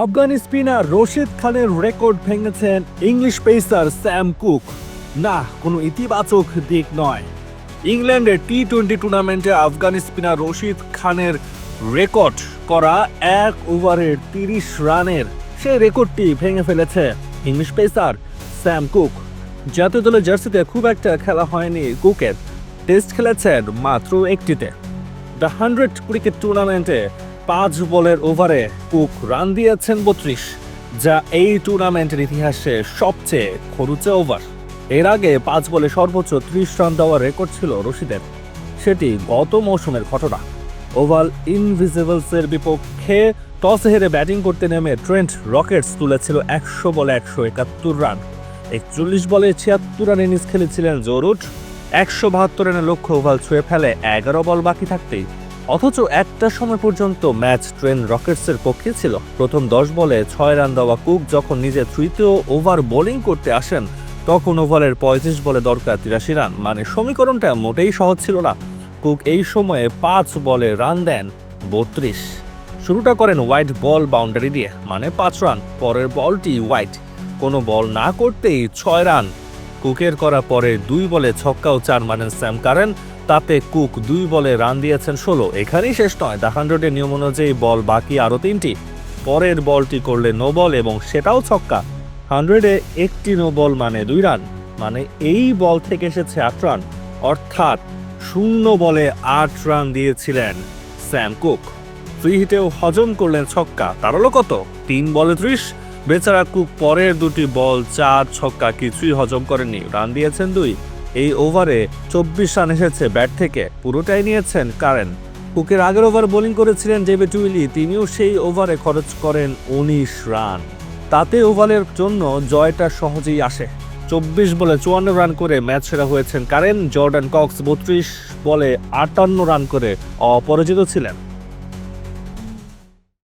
Afghan spinner Rashid খানের record ভেঙেছেন English pacer Sam Cook. না, কোনো ইতিবাচক দিক নয়। ইংল্যান্ডের টি টোয়েন্টি টুর্নামেন্টে আফগান স্পিনার রশিদ খানের রেকর্ড করা এক ওভারের তিরিশ রানের। সেই রেকর্ডটি ভেঙে ফেলেছে ইংলিশ পেসার স্যাম কুক। জাতীয় দলের জার্সিতে খুব একটা খেলা হয়নি কুকের। টেস্ট খেলেছেন মাত্র একটিতে। দ্য হান্ড্রেড ক্রিকেট টুর্নামেন্টে পাঁচ বলের ওভারে কুক রান দিয়েছেন বত্রিশ, যা এই টুর্নামেন্টের ইতিহাসে সবচেয়ে খরুচে ওভার। এর আগে পাঁচ বলে সর্বোচ্চ ত্রিশ রান দেওয়ার রেকর্ড ছিল রশিদের। সেটি গত মৌসুমের ঘটনা। ওভাল ইনভিজিবলসের বিপক্ষে টস হেরে ব্যাটিং করতে নেমে ট্রেন্ট রকেটস তুলেছিল একশো বলে একশো একাত্তর রান। একচল্লিশ বলে ছিয়াত্তর রান ইনিংস খেলেছিলেন জরুট। একশো বাহাত্তর রানের লক্ষ্য ওভাল ছুঁয়ে ফেলে এগারো বল বাকি থাকতেই অথচ একটা সময় পর্যন্ত ম্যাচ ট্রেন রকেটসের পক্ষে ছিল। প্রথম দশ বলে ছয় রান দেওয়া কুক যখন নিজে তৃতীয় ওভার বোলিং করতে আসেন, তখন ওভারের পঁয়ত্রিশ বলে দরকার তিরাশি রান। মানে সমীকরণটা মোটেই সহজ ছিল না। কুক এই সময়ে পাঁচ বলে রান দেন বত্রিশ। শুরুটা করেন হোয়াইট বল বাউন্ডারি দিয়ে মানে পাঁচ রান। পরের বলটি হোয়াইট। কোনো বল না করতেই ছয় রান কুকের করা পরে দুই বলে ছক্কাও চার মারেন স্যাম কারেন। তাতে কুক দুই বলে রান দিয়েছেন ষোলো। এখানেই শেষ নয়। দ্য হান্ড্রেডের নিয়ম অনুযায়ী বল বাকি আরও তিনটি। পরের বলটি করলে নো বল এবং সেটাও ছক্কা। হান্ড্রেডে একটি নো বল মানে দুই রান। মানে এই বল থেকে এসেছে আট রান। অর্থাৎ শূন্য বলে আট রান দিয়েছিলেন স্যাম কুক। ফ্রি হিটেও হজম করলেন ছক্কা। তার হলো কত? তিন বলে ত্রিশ। বেচারা কুক পরের দুটি বল চার ছক্কা কিছুই হজম করেননি রান দিয়েছেন দুই। এই ওভারে চব্বিশ রান এসেছে ব্যাট থেকে। পুরোটাই নিয়েছেন কারেন। কুকের আগের ওভার বোলিং করেছিলেন ডেভিড উইলি, তিনিও সেই ওভারে খরচ করেন উনিশ রান। তাতে ওভারের জন্য জয়টা সহজেই আসে। চব্বিশ বলে চুয়ান্ন রান করে ম্যাচ সেরা হয়েছেন কারেন। জর্ডান কক্স বত্রিশ বলে আটান্ন রান করে অপরাজিত ছিলেন।